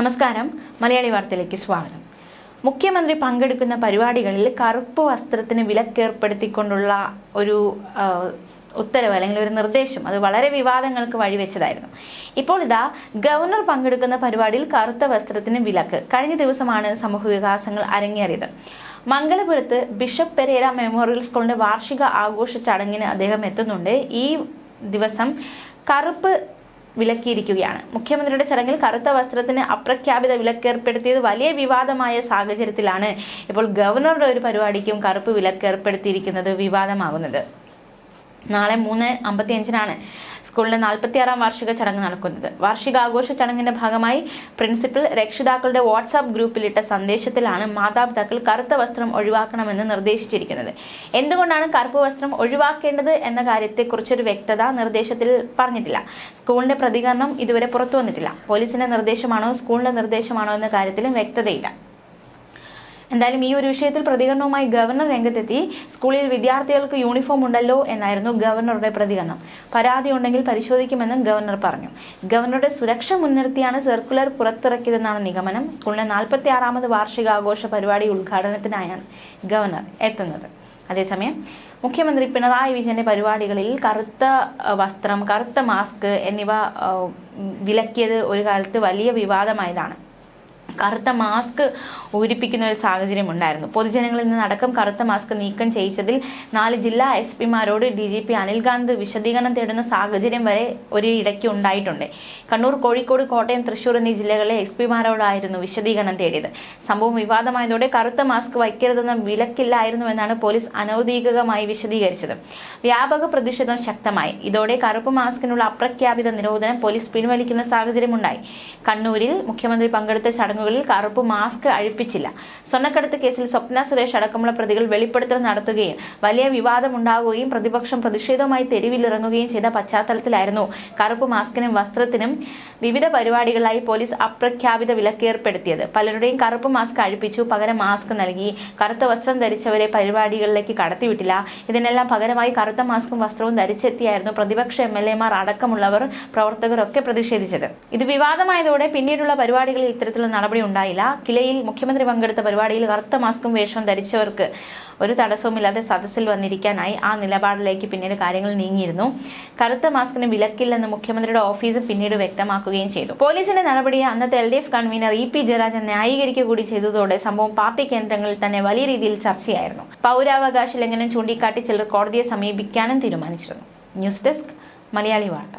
നമസ്കാരം. മലയാളി വാർത്തയിലേക്ക് സ്വാഗതം. മുഖ്യമന്ത്രി പങ്കെടുക്കുന്ന പരിപാടികളിൽ കറുപ്പ് വസ്ത്രത്തിന് വിലക്കേർപ്പെടുത്തിക്കൊണ്ടുള്ള ഒരു ഉത്തരവ് അല്ലെങ്കിൽ ഒരു നിർദ്ദേശം അത് വളരെ വിവാദങ്ങൾക്ക് വഴിവെച്ചതായിരുന്നു. ഇപ്പോൾ ഇതാ ഗവർണർ പങ്കെടുക്കുന്ന പരിപാടിയിൽ കറുത്ത വസ്ത്രത്തിന് വിലക്ക്. കഴിഞ്ഞ ദിവസമാണ് സമൂഹ വികാസങ്ങൾ അരങ്ങേറിയത്. മംഗലപുരത്ത് ബിഷപ്പ് പെരേര മെമ്മോറിയൽ സ്കൂളിന്റെ വാർഷിക ആഘോഷ ചടങ്ങിന് അദ്ദേഹം എത്തുന്നുണ്ട്. ഈ ദിവസം കറുപ്പ് വിലക്കിയിരിക്കുകയാണ്. മുഖ്യമന്ത്രിയുടെ ചടങ്ങിൽ കറുത്ത വസ്ത്രത്തിന് അപ്രഖ്യാപിത വിലക്കേർപ്പെടുത്തിയത് വലിയ വിവാദമായ സാഹചര്യത്തിലാണ് ഇപ്പോൾ ഗവർണറുടെ ഒരു പരിപാടിക്കും കറുപ്പ് വിലക്കേർപ്പെടുത്തിയിരിക്കുന്നത് വിവാദമാകുന്നത്. നാളെ മൂന്ന് അമ്പത്തി അഞ്ചിനാണ് സ്കൂളിലെ നാൽപ്പത്തിയാറാം വാർഷിക ചടങ്ങ് നടക്കുന്നത്. വാർഷികാഘോഷ ചടങ്ങിന്റെ ഭാഗമായി പ്രിൻസിപ്പൽ രക്ഷിതാക്കളുടെ വാട്സാപ്പ് ഗ്രൂപ്പിലിട്ട സന്ദേശത്തിലാണ് മാതാപിതാക്കൾ കറുത്ത വസ്ത്രം ഒഴിവാക്കണമെന്ന് നിർദ്ദേശിച്ചിരിക്കുന്നത്. എന്തുകൊണ്ടാണ് കറുപ്പ് വസ്ത്രം ഒഴിവാക്കേണ്ടത് എന്ന കാര്യത്തെക്കുറിച്ചൊരു വ്യക്തത നിർദ്ദേശത്തിൽ പറഞ്ഞിട്ടില്ല. സ്കൂളിന്റെ പ്രതികരണം ഇതുവരെ പുറത്തു വന്നിട്ടില്ല. പോലീസിന്റെ നിർദ്ദേശമാണോ സ്കൂളിന്റെ നിർദ്ദേശമാണോ എന്ന കാര്യത്തിലും വ്യക്തതയില്ല. എന്തായാലും ഈ ഒരു വിഷയത്തിൽ പ്രതികരണവുമായി ഗവർണർ രംഗത്തെത്തി. സ്കൂളിൽ വിദ്യാർത്ഥികൾക്ക് യൂണിഫോം ഉണ്ടല്ലോ എന്നായിരുന്നു ഗവർണറുടെ പ്രതികരണം. പരാതി ഉണ്ടെങ്കിൽ പരിശോധിക്കുമെന്നും ഗവർണർ പറഞ്ഞു. ഗവർണറുടെ സുരക്ഷ മുൻനിർത്തിയാണ് സർക്കുലർ പുറത്തിറക്കിയതെന്നാണ് നിഗമനം. സ്കൂളിന്റെ നാൽപ്പത്തി ആറാമത് വാർഷികാഘോഷ പരിപാടി ഉദ്ഘാടനത്തിനായാണ് ഗവർണർ എത്തുന്നത്. അതേസമയം മുഖ്യമന്ത്രി പിണറായി വിജയന്റെ പരിപാടികളിൽ കറുത്ത വസ്ത്രം കറുത്ത മാസ്ക് എന്നിവ വിലക്കിയത് ഒരു കാലത്ത് വലിയ വിവാദമായതാണ്. കറുത്ത മാസ്ക് ഊരിപ്പിക്കുന്ന ഒരു സാഹചര്യം ഉണ്ടായിരുന്നു. പൊതുജനങ്ങളിൽ നിന്ന് അടക്കം കറുത്ത മാസ്ക് നീക്കം ചെയ്യിച്ചതിൽ നാല് ജില്ലാ എസ് പിമാരോട് ഡി ജി പി അനിൽകാന്ത് വിശദീകരണം തേടുന്ന സാഹചര്യം വരെ ഒരു ഇടയ്ക്ക് ഉണ്ടായിട്ടുണ്ട്. കണ്ണൂർ കോഴിക്കോട് കോട്ടയം തൃശൂർ എന്നീ ജില്ലകളിലെ എസ് പിമാരോടായിരുന്നു വിശദീകരണം തേടിയത്. സംഭവം വിവാദമായതോടെ കറുത്ത മാസ്ക് വയ്ക്കരുതെന്ന വിലക്കില്ലായിരുന്നുവെന്നാണ് പോലീസ് അനൌദ്യോഗികമായി വിശദീകരിച്ചത്. വ്യാപക പ്രതിഷേധം ശക്തമായി. ഇതോടെ കറുപ്പ് മാസ്കിനുള്ള അപ്രഖ്യാപിത നിരോധനം പോലീസ് പിൻവലിക്കുന്ന സാഹചര്യമുണ്ടായി. കണ്ണൂരിൽ മുഖ്യമന്ത്രി പങ്കെടുത്ത ചടങ്ങുകളിൽ കറുപ്പ് മാസ്ക് അഴിപ്പിച്ചില്ല. സ്വർണക്കടത്ത് കേസിൽ സ്വപ്ന സുരേഷ് അടക്കമുള്ള പ്രതികൾ വെളിപ്പെടുത്തൽ നടത്തുകയും വലിയ വിവാദമുണ്ടാകുകയും പ്രതിപക്ഷം പ്രതിഷേധവുമായി തെരുവിലിറങ്ങുകയും ചെയ്ത പശ്ചാത്തലത്തിലായിരുന്നു. കറുപ്പ് മാസ്കിനും വസ്ത്രത്തിനും വിവിധ പരിപാടികളായി പോലീസ് അപ്രഖ്യാപിത വിലക്കേർപ്പെടുത്തിയത് പലരുടെയും കറുപ്പ് മാസ്ക് അഴിപ്പിച്ചു പകരം മാസ്ക് നൽകി. കറുത്ത വസ്ത്രം ധരിച്ചവരെ പരിപാടികളിലേക്ക് കടത്തിവിട്ടില്ല. ഇതിനെല്ലാം പകരമായി കറുത്ത മാസ്കും വസ്ത്രവും ധരിച്ചെത്തിയായിരുന്നു പ്രതിപക്ഷ എം എൽ എമാർ അടക്കമുള്ളവർ പ്രവർത്തകരൊക്കെ പ്രതിഷേധിച്ചത്. ഇത് വിവാദമായതോടെ പിന്നീടുള്ള പരിപാടികളിൽ ഇത്തരത്തിലുള്ള നടപടി ഉണ്ടായില്ല. കിലയിൽ മുഖ്യമന്ത്രി പങ്കെടുത്ത പരിപാടിയിൽ കറുത്ത മാസ്കും വേഷവും ധരിച്ചവർക്ക് ഒരു തടസ്സവുമില്ലാതെ സദസ്സിൽ വന്നിരിക്കാനായി ആ നിലപാടിലേക്ക് പിന്നീട് കാര്യങ്ങൾ നീങ്ങിയിരുന്നു. കറുത്ത മാസ്കിന് വിലക്കില്ലെന്ന് മുഖ്യമന്ത്രിയുടെ ഓഫീസ് പിന്നീട് വ്യക്തമാക്കുകയും ചെയ്തു. പോലീസിന്റെ നടപടിയെ അന്നത്തെ L D F convenor E P Jayarajan ന്യായീകരിക്കുക കൂടി ചെയ്തതോടെ സംഭവം പാർട്ടി കേന്ദ്രങ്ങളിൽ തന്നെ വലിയ രീതിയിൽ ചർച്ചയായിരുന്നു. പൗരാവകാശ ലംഘനം ചൂണ്ടിക്കാട്ടി ചിലർ കോടതിയെ സമീപിക്കാനും തീരുമാനിച്ചിരുന്നു. ന്യൂസ് ഡെസ്ക് മലയാളി വാർത്ത.